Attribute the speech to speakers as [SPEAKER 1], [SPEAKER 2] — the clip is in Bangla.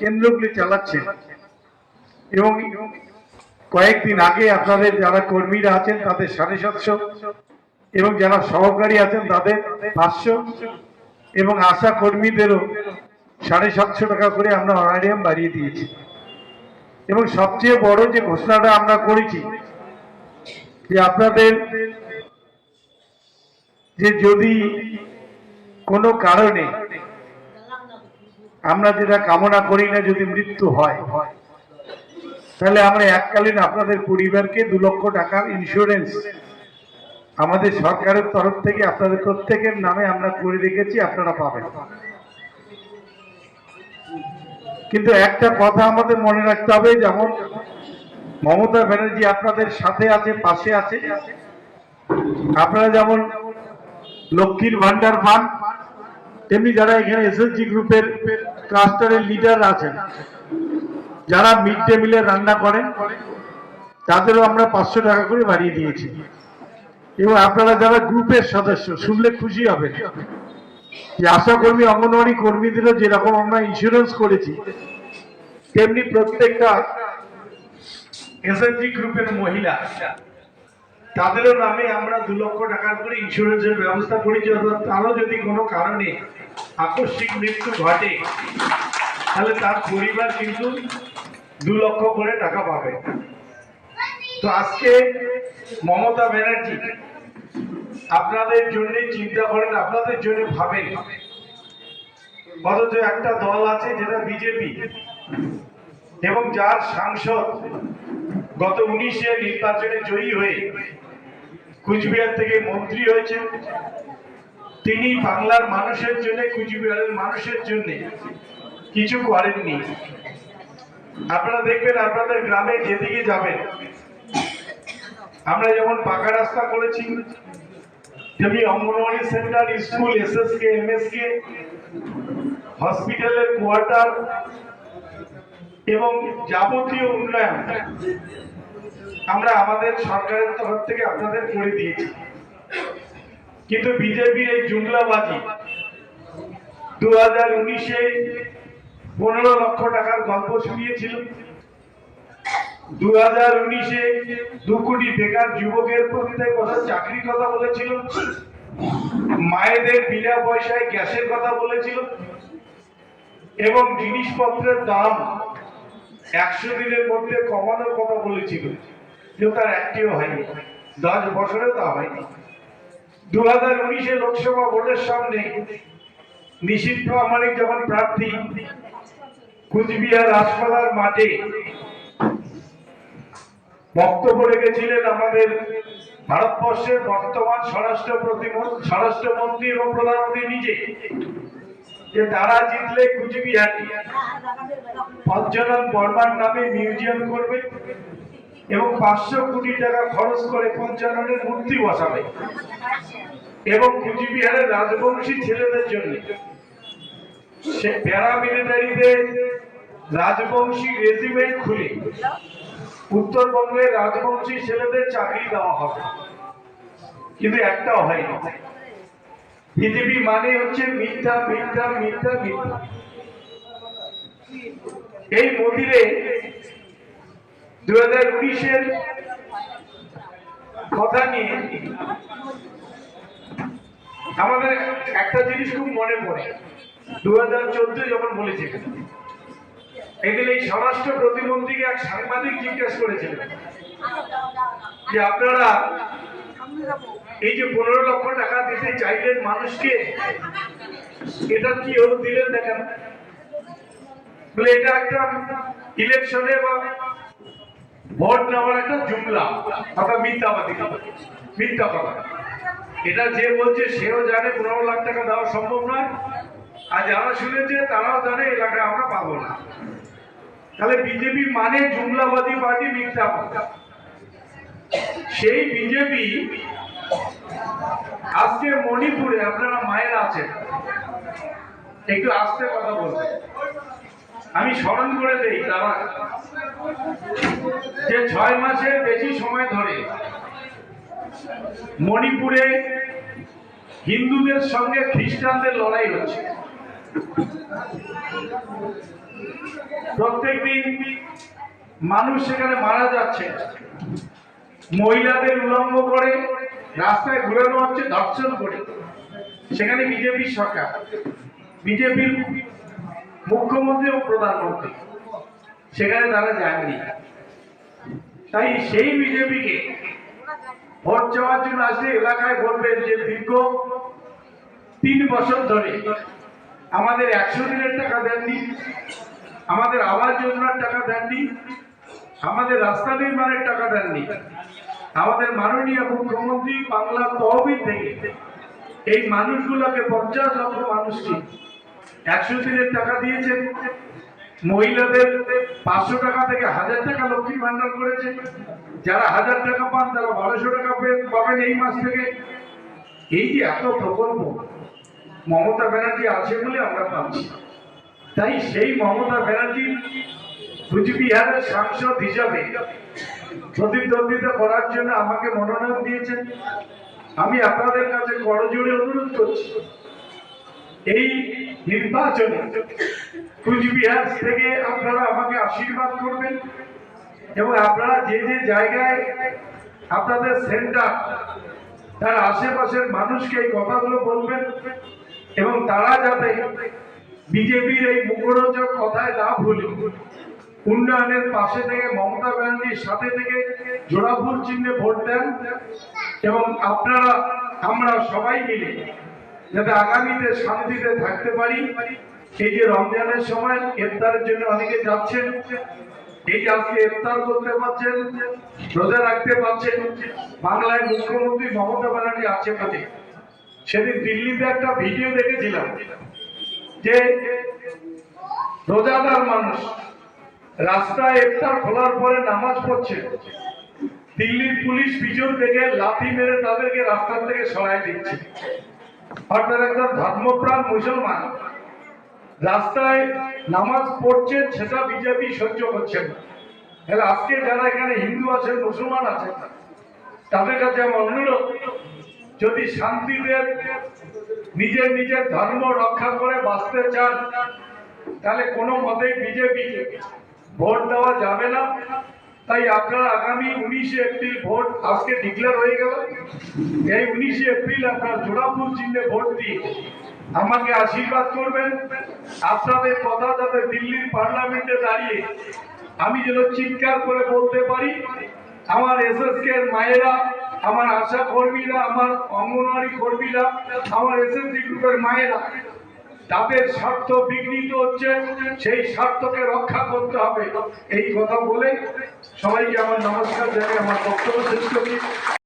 [SPEAKER 1] কেন্দ্রগুলি চালাচ্ছে। এবং কয়েকদিন আগে আপনাদের যারা কর্মীরা আছেন, তাদের সাড়ে সাতশো এবং যারা সহকারী আছেন, তাদের পাঁচশো এবং আশা কর্মীদেরও সাড়ে সাতশো টাকা করে আমরা অনারিয়াম বাড়িয়ে দিয়েছি। এবং সবচেয়ে বড় যে ঘোষণাটা আমরা করেছি, যে আপনাদের যে যদি কোনো কারণে আমরা যেটা কামনা করি না যদি মৃত্যু হয়, তাহলে আমরা এককালীন আপনাদের পরিবারকে দু লক্ষ টাকার ইন্স্যুরেন্স আমাদের সরকারের তরফ থেকে, আপনাদের প্রত্যেকের নামে আমরা করে রেখেছি, আপনারা পাবেন। কিন্তু একটা কথা আমাদের মনে রাখতে হবে, যেমন মমতা ব্যানার্জি আপনাদের সাথে আছে, পাশে আছে। আপনারা যেমন লক্ষ্মীর ভান্ডার পান, তেমনি যারা এখানে এসএসজি গ্রুপের ক্লাস্টারের লিডার আছেন। যারা মিড ডে মিলে রান্না করেন, তাদেরও আমরা পাঁচশো টাকা করে বাড়িয়ে দিয়েছি। এবং আপনারা যারা গ্রুপের সদস্য, শুনলে খুশি হবেন। যে আশা কর্মী অঙ্গনওয়াড়ি কর্মীদেরও যেরকম আমরা ইন্স্যুরেন্স করেছি, তেমনি প্রত্যেকটা এসএনজি গ্রুপের মহিলা, তাদেরও নামে আমরা দু লক্ষ টাকার করে ইন্স্যুরেন্সের ব্যবস্থা করেছি, অর্থাৎ তারও যদি কোনো কারণে আকস্মিক মৃত্যু ঘটে, তাহলে তার পরিবার কিন্তু দু লক্ষ করে টাকা পাবে। তো আজকে মমতা ব্যানার্জি, আপনাদের জন্য চিন্তা করেন, আপনাদের জন্য ভাবেন। অথচ একটা দল আছে যেটা বিজেপি, এবং যার সাংসদ গত উনিশে নির্বাচনে জয়ী হয়ে কুচবিহার থেকে মন্ত্রী হয়েছে তিনি বাংলার মানুষের জন্য, কুচবিহারের মানুষের জন্য কিছু করেননি। আপনারা দেখবেন, আপনাদের গ্রামে যেদিকে যাবেন, আমরা যেমন পাকা রাস্তা করেছি, তেমনি anganwadi centre, school, SSK, MSK হসপিটালের কোয়ার্টার এবং যাবতীয় উন্নয়ন আমরা আমাদের সরকারের তরফ থেকে আপনাদের করে দিয়েছি। কিন্তু বিজেপির এই জুমলাবাজি দু হাজার উনিশে পনেরো লক্ষ টাকার গল্প শুনিয়েছিল। দু হাজার উনিশে দু কোটি বেকার যুবকের বছর চাকরির কথা বলেছিল? মায়েদের বিনা পয়সায় গ্যাসের কথা বলেছিল। এবং জিনিসপত্রের দাম একশো দিনের মধ্যে কমানোর কথা বলেছিল। কিন্তু তার একটিও হয়নি। দশ বছরে তা হয়নি। দু হাজার উনিশে লোকসভা ভোটের সামনে নিষিদ্ধ আমানিক যখন প্রার্থী কুচবিহার হাসপাতাল মাঠে বক্তব্য রেখেছিলেন আমাদের ভারতবর্ষের বর্তমান স্বরাষ্ট্র প্রতিমন্ত্রী স্বরাষ্ট্রমন্ত্রী এবং প্রধানমন্ত্রী নিজে, যে তারা জিতলে কুচবিহারে পঞ্চানন বর্মার নামে মিউজিয়াম করবে। এবং পাঁচশো কোটি টাকা খরচ করে পঞ্চাননের মূর্তি বসাবে। এবং কুচবিহারের রাজবংশী ছেলেদের জন্য। সে প্যারামিলিটারিতে রাজবংশী রেজিমেন্ট খুলে উত্তরবঙ্গের রাজবংশী ছেলেদের চাকরি দেওয়া হবে। কিন্তু একটাও হয়নি। বিজেপি মানে হচ্ছে মিথ্যা মিথ্যা মিথ্যা মিথ্যা। এই মন্দিরে দু হাজার উনিশের কথা নিয়ে আমাদের একটা জিনিস খুব মনে পড়ে। দু হাজার চোদ্দ যখন বলেছিলেন এদিন এই স্বরাষ্ট্র প্রতিমন্ত্রীকে এক সাংবাদিক জিজ্ঞেস করেছিলেন যে আপনারা এই যে পনেরো লক্ষ টাকা দিতে চাইলেন মানুষকে, এটা কি হলো দিলেন দেখেন বলে, এটা একটা ইলেকশনে বা ভোট নেওয়ার একটা জুমলা অর্থাৎ মিথ্যাবাদী। মিথ্যা কথা এটা যে বলছে, সেও জানে পনেরো লাখ টাকা দেওয়া সম্ভব নয়। আর যারা শুনেছে, তারাও জানে টাকা আমরা পাবো না। তাহলে বিজেপি মানে জুমলাবাদী পার্টি, মিথ্যাবাদী? সেই বিজেপি আজকে মণিপুরে, আপনারা মায়ের আছেন। একটু আস্তে কথা বলবেন। আমি স্মরণ করে দেই তারা যে ছয় মাসের বেশি সময় ধরে মণিপুরে হিন্দুদের সঙ্গে খ্রিস্টানদের লড়াই হচ্ছে। প্রত্যেকদিন মানুষ সেখানে মারা যাচ্ছে। মহিলাদের উলঙ্গ করে রাস্তায় ঘুরানো হচ্ছে, ধর্ষণ করে। সেখানে বিজেপির সরকার, বিজেপির মুখ্যমন্ত্রী ও প্রধানমন্ত্রী সেখানে তারা যায়নি। তাই সেই বিজেপিকে ভোট চাওয়ার জন্য আসলে এলাকায় বলবেন যে, দীর্ঘ তিন বছর ধরে আমাদের একশো দিনের টাকা দেননি, আমাদের আবাস যোজনার টাকা দেননি, আমাদের রাস্তা নির্মাণের টাকা দেননি। আমাদের মাননীয় মুখ্যমন্ত্রী বাংলা তহবিল থেকে এই মানুষগুলোকে পঞ্চাশ লক্ষ মানুষকে একশো দিনের টাকা দিয়েছেন মহিলাদের পাঁচশো টাকা থেকে হাজার টাকা লক্ষ্মী ভান্ডার করেছে। যারা হাজার টাকা পান, তারা বারোশো টাকা পাবেন এই মাস থেকে। এই যে এত প্রকল্প, মমতা ব্যানার্জি আছে বলে আমরা পাচ্ছি। তাই সেই মমতা ব্যানার্জি কুচবিহারের সাংসদ হিসাবে প্রতিদ্বন্দ্বিতা করার জন্য আমাকে মনোনয়ন দিয়েছেন। আমি আপনাদের কাছে করজোড়ে অনুরোধ করছি, এই নির্বাচনে কুচবিহার থেকে আপনারা আমাকে আশীর্বাদ করবেন এবং আপনারা যে যে জায়গায় আপনাদের সেন্টার, তার আশেপাশের মানুষকে এই কথাগুলো বলবেন এবং তারা যাতে বিজেপির এই মুখরোচক কথায় না ভুলে উন্নয়নের পাশে থেকে মমতা ব্যানার্জির সাথে থেকে জোড়াফুল চিহ্নে ভোট দেন এবং আপনারা, আমরা সবাই মিলে যাতে আগামীতে শান্তিতে থাকতে পারি। এই যে রমজানের সময় ইফতারের জন্য অনেকে যাচ্ছেন, এই যে আজকে ইফতার করতে পারছেন, রোজা রাখতে পারছেন, বাংলায় মুখ্যমন্ত্রী মমতা ব্যানার্জি আছে বলে সেদিন দিল্লিতে একটা ভিডিও দেখেছিলাম যে রোজাদার মানুষ রাস্তায় ইফতার খোলার পরে নামাজ পড়ছে। দিল্লির পুলিশ পিছন থেকে লাথি মেরে তাদেরকে রাস্তা থেকে সরাই দিচ্ছে। অর্থাৎ একজন ধর্মপ্রাণ মুসলমান। রাস্তায় নামাজ পড়ছে সেটা বিজেপি সহ্য করছে না। তাহলে আজকে যারা এখানে হিন্দু আছেন, মুসলমান আছেন, তাদের কাছে আমার অনুরোধ, যদি শান্তিতে নিজের নিজের ধর্ম রক্ষা করে বাঁচতে চান, তাহলে কোনো মতেই বিজেপি ভোট দেওয়া যাবে না। তাই আপনারা আগামী উনিশে এপ্রিল ভোট আজকে ডিক্লেয়ার হয়ে গেল। এই উনিশে এপ্রিল আপনারা জোড়াফুল চিহ্নে ভোট দিয়ে আমাকে আশীর্বাদ করবেন। আপনাদের কথা যাতে দিল্লির পার্লামেন্টে দাঁড়িয়ে আমি যেন চিৎকার করে বলতে পারি, আমার এসএসকে এর মায়েরা, আমার আশা কর্মীরা, আমার অঙ্গনওয়াড়ি কর্মীরা, আমার এস এস এসএসসি গ্রুপের মায়েরা তাদের স্বার্থ বিঘ্নিত হচ্ছে, সেই স্বার্থকে রক্ষা করতে হবে। এই কথা বলে সবাইকে আমার নমস্কার জানিয়ে আমার বক্তব্য শেষ করি